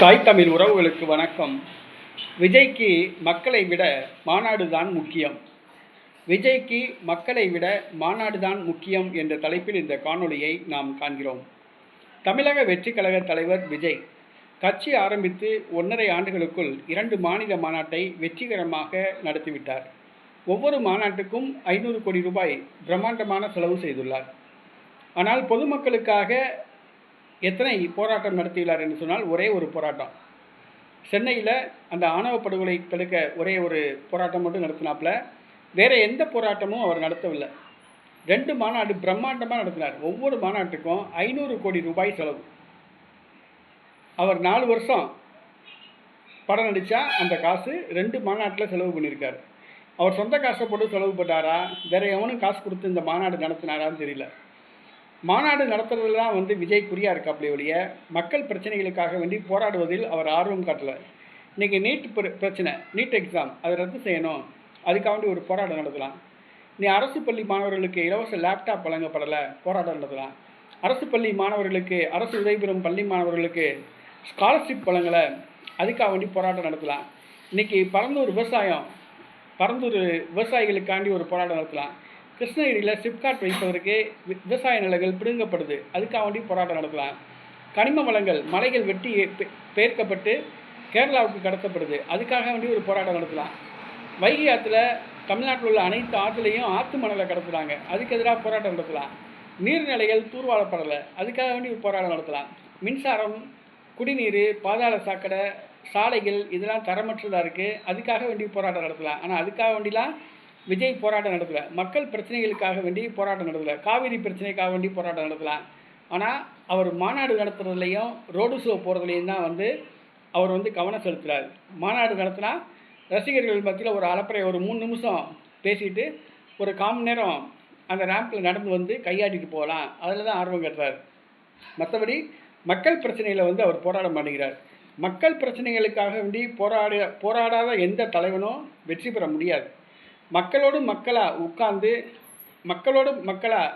தாய் தமிழ் உறவுகளுக்கு வணக்கம். விஜய்க்கு மக்களை விட மாநாடு தான் முக்கியம். விஜய்க்கு மக்களை விட மாநாடு தான் முக்கியம் என்ற தலைப்பில் இந்த காணொளியை நாம் காண்கிறோம். தமிழக வெற்றிக் கழக தலைவர் விஜய் கட்சி ஆரம்பித்து ஒன்றரை ஆண்டுகளுக்குள் இரண்டு மாநில மாநாட்டை வெற்றிகரமாக நடத்திவிட்டார். ஒவ்வொரு மாநாட்டுக்கும் ஐநூறு கோடி ரூபாய் பிரம்மாண்டமான செலவு செய்துள்ளார். ஆனால் பொதுமக்களுக்காக எத்தனை போராட்டம் நடத்தியுள்ளார் என்று சொன்னால் ஒரே ஒரு போராட்டம். சென்னையில் அந்த ஆணவ படுகொலை தடுக்க ஒரே ஒரு போராட்டம் மட்டும் நடத்தினாப்புல. வேறு எந்த போராட்டமும் அவர் நடத்தவில்லை. ரெண்டு மாநாடு பிரம்மாண்டமாக நடத்தினார். ஒவ்வொரு மாநாட்டுக்கும் ஐநூறு கோடி ரூபாய் செலவு. அவர் நாலு வருஷம் படம் நடித்தா அந்த காசு ரெண்டு மாநாட்டில் செலவு பண்ணியிருக்காரு. அவர் சொந்த காசை போட்டு செலவு பண்ணாரா? வேற எவனும் காசு கொடுத்து இந்த மாநாடு நடத்தினாரான்னு தெரியல. மாநாடு நடத்துறதுல தான் வந்து விஜய் குறியா இருக்காப்புல ஒழிய மக்கள் பிரச்சனைகளுக்காக வேண்டி போராடுவதில் அவர் ஆர்வம் காட்டலை. இன்றைக்கி நீட் பிர- பிரச்சனை நீட் எக்ஸாம் அதை ரத்து செய்யணும். அதுக்காக வேண்டி ஒரு போராட்டம் நடத்தலாம். நீ அரசு பள்ளி மாணவர்களுக்கு இலவச லேப்டாப் வழங்கப்படலை போராட்டம் நடத்தலாம். அரசு பள்ளி மாணவர்களுக்கு அரசு உதவி பெறும் பள்ளி மாணவர்களுக்கு ஸ்காலர்ஷிப் வழங்கலை அதுக்காக வேண்டி போராட்டம் நடத்தலாம். இன்றைக்கி பரந்தூர் விவசாயம் பரந்தூர் விவசாயிகளுக்காண்டி ஒரு போராட்டம் நடத்தலாம். கிருஷ்ணகிரியில் சிப்காட் வைப்பதற்கு வி- விவசாய நிலங்கள் பிடுங்கப்படுது. அதுக்காக வேண்டி போராட்டம் நடத்தலாம் கனிம வளங்கள் மலைகள் வெட்டி பெயர்க்கப்பட்டு கேரளாவுக்கு கடத்தப்படுது. அதுக்காக வேண்டி ஒரு போராட்டம் நடத்தலாம் வைகை ஆற்றுல தமிழ்நாட்டில் உள்ள அனைத்து ஆற்றுலையும் ஆற்று மணலை கடத்துகிறாங்க அதுக்கு எதிராக போராட்டம் நடத்தலாம் நீர்நிலைகள் தூர்வாரப்படலை. அதுக்காக வேண்டி ஒரு போராட்டம் நடத்தலாம் மின்சாரம் குடிநீர் பாதாள சாக்கடை சாலைகள் இதெல்லாம் தரமற்றதாக இருக்குது அதுக்காக வேண்டி போராட்டம் நடத்தலாம் ஆனால் அதுக்காக வேண்டிலாம் விஜய் போராட்டம் நடத்தல. மக்கள் பிரச்சனைகளுக்காக வேண்டி போராட்டம் நடத்தல. காவிரி பிரச்சனைக்காக வேண்டி போராட்டம் நடத்தலாம். ஆனால் அவர் மாநாடு நடத்துறதுலையும் ரோடு ஷோ போகிறதுலையும் தான் வந்து அவர் வந்து கவனம் செலுத்துகிறார் மாநாடு நடத்தினா ரசிகர்கள் மத்தியில் ஒரு அலப்பறை ஒரு மூணு நிமிஷம் பேசிட்டு ஒரு கால் மணி நேரம் அந்த ரேம்பில் நடந்து வந்து கையாட்டிட்டு போகலாம். அதில் தான் ஆர்வம் கட்டுறார். மற்றபடி மக்கள் பிரச்சனையில் வந்து அவர் போராட மாட்டேங்கிறார் மக்கள் பிரச்சனைகளுக்காக வேண்டி போராட போராடாத எந்த தலைவனும் வெற்றி பெற முடியாது. மக்களோடு மக்களாக உட்கார்ந்து மக்களோடு மக்களாக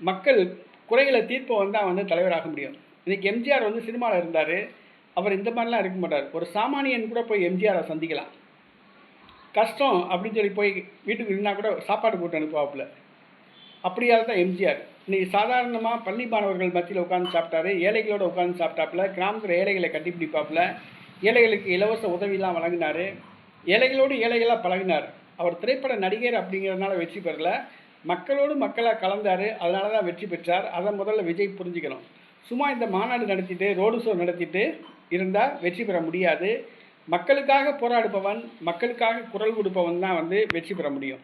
மக்கள் குறைகளை தீர்ப்பவன் தான் வந்து தலைவராக முடியும். இன்றைக்கி எம்ஜிஆர் வந்து சினிமாவில் இருந்தார். அவர் இந்த மாதிரிலாம் இருக்க மாட்டார். ஒரு சாமானியன் கூட போய் எம்ஜிஆரை சந்திக்கலாம். கஷ்டம் அப்படின்னு சொல்லி போய் வீட்டுக்கு இருந்தால் கூட சாப்பாடு போட்டு அனுப்புவாப்புல. அப்படியால் தான் எம்ஜிஆர். இன்றைக்கி சாதாரணமாக பள்ளி மாணவர்கள் மத்தியில் உட்காந்து சாப்பிட்டாரு. ஏழைகளோடு உட்காந்து சாப்பிட்டாப்புல. கிராமத்தில் ஏழைகளை கட்டிப்பிடிப்பாப்புல ஏழைகளுக்கு இலவச உதவிலாம் வழங்கினார். ஏழைகளோடு ஏழைகளாக பழகினார். அவர் திரைப்பட நடிகர் அப்படிங்கிறதுனால வெற்றி பெறல. மக்களோடு மக்களாக கலந்தார். அதனால தான் வெற்றி பெற்றார். அதை முதல்ல விஜய் புரிஞ்சுக்கணும். சும்மா இந்த மாநாடு நடத்திட்டு ரோடு ஷோ நடத்திட்டு இருந்தால் வெற்றி பெற முடியாது. மக்களுக்காக போராடுபவன் மக்களுக்காக குரல் கொடுப்பவன் தான் வந்து வெற்றி பெற முடியும்.